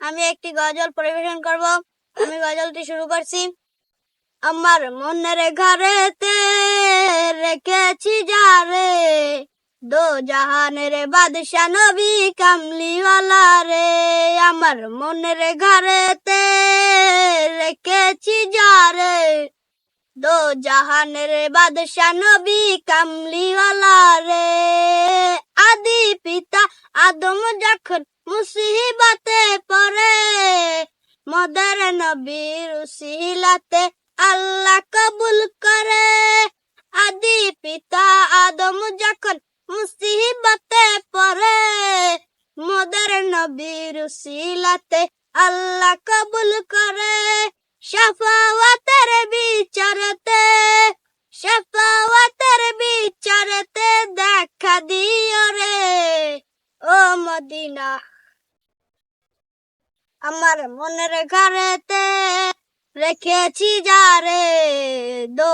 আমি একটি গজল পরিবেশন করব। আমি গজলটি শুরু করছি। আমার মনের ঘরেতে রেখেছি যারে, দো জাহানের বাদশা নবী কামলিওয়ালা রে। আমার মনের ঘরেতে রেখেছি যারে, দো জাহানের বাদশা নবী কামলিওয়ালা রে। আদি পিতা আদম যখন মুসিবতে পড়ে, মদের নবীর উসিলাতে আল্লাহ কবুল করে। আদি পিতা আদম যখন মুসিবতে পড়ে, মদের নবীর উসিলাতে আল্লাহ কবুল করে। শাফাওয়াতের বিচারতে শাফাওয়াতের মদিনা আমার মনের ঘরেতে রেখেছি যারে দো